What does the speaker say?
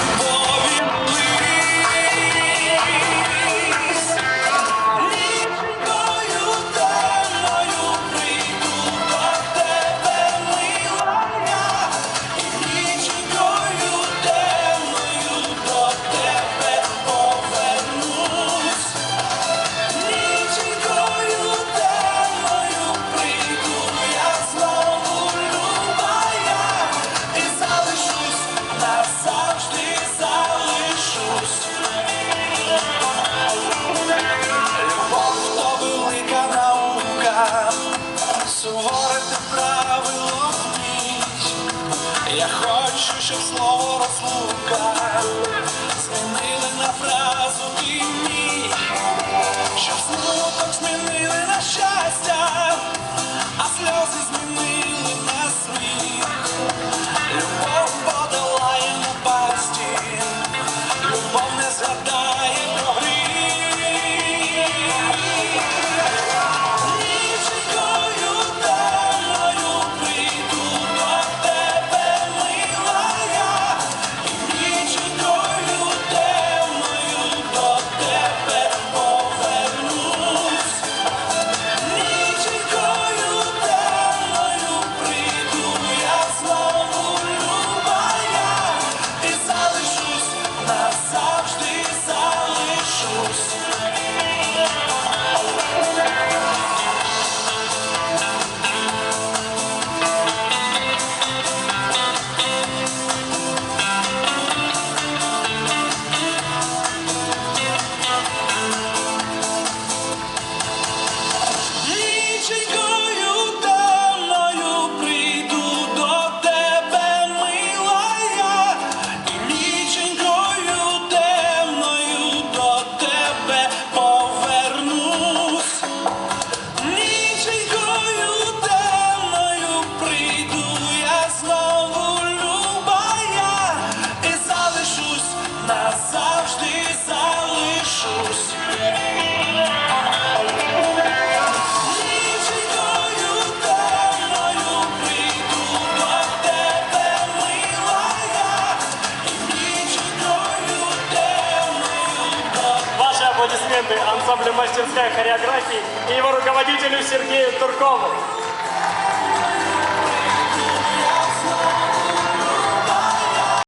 one. Я хочу, щоб слово розлука змінили на фразу і ні, Щоб смуток змінили на щастя, а сльози змінили на сміх. Любов подолає напасті, любов не згадає аплодисменты ансамблю мастерская хореографии и его руководителю Сергею Туркову.